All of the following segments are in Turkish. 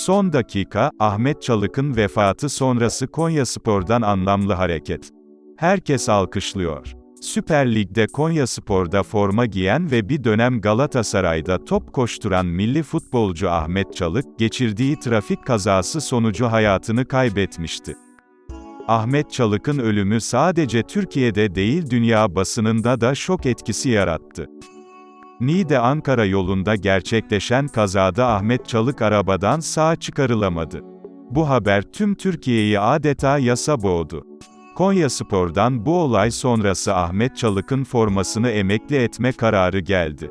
Son dakika, Ahmet Çalık'ın vefatı sonrası Konyaspor'dan anlamlı hareket. Herkes alkışlıyor. Süper Lig'de Konyaspor'da forma giyen ve bir dönem Galatasaray'da top koşturan milli futbolcu Ahmet Çalık, geçirdiği trafik kazası sonucu hayatını kaybetmişti. Ahmet Çalık'ın ölümü sadece Türkiye'de değil dünya basınında da şok etkisi yarattı. Niğde-Ankara yolunda gerçekleşen kazada Ahmet Çalık arabadan sağ çıkarılamadı. Bu haber tüm Türkiye'yi adeta yasa boğdu. Konyaspor'dan bu olay sonrası Ahmet Çalık'ın formasını emekli etme kararı geldi.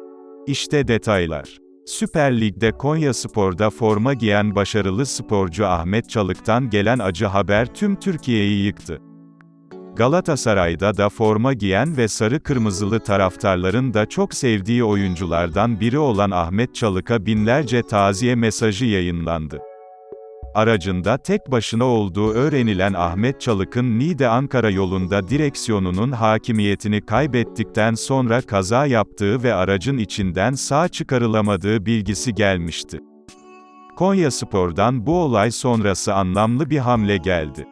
İşte detaylar. Süper Lig'de Konyaspor'da forma giyen başarılı sporcu Ahmet Çalık'tan gelen acı haber tüm Türkiye'yi yıktı. Galatasaray'da da forma giyen ve sarı kırmızılı taraftarların da çok sevdiği oyunculardan biri olan Ahmet Çalık'a binlerce taziye mesajı yayınlandı. Aracında tek başına olduğu öğrenilen Ahmet Çalık'ın Niğde-Ankara yolunda direksiyonunun hakimiyetini kaybettikten sonra kaza yaptığı ve aracın içinden sağ çıkarılamadığı bilgisi gelmişti. Konyaspor'dan bu olay sonrası anlamlı bir hamle geldi.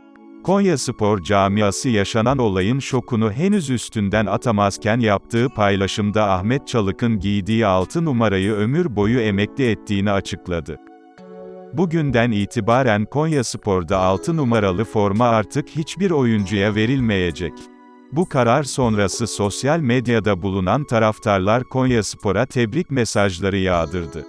Konyaspor camiası yaşanan olayın şokunu henüz üstünden atamazken yaptığı paylaşımda Ahmet Çalık'ın giydiği 6 numarayı ömür boyu emekli ettiğini açıkladı. Bugünden itibaren Konyaspor'da 6 numaralı forma artık hiçbir oyuncuya verilmeyecek. Bu karar sonrası sosyal medyada bulunan taraftarlar Konyaspor'a tebrik mesajları yağdırdı.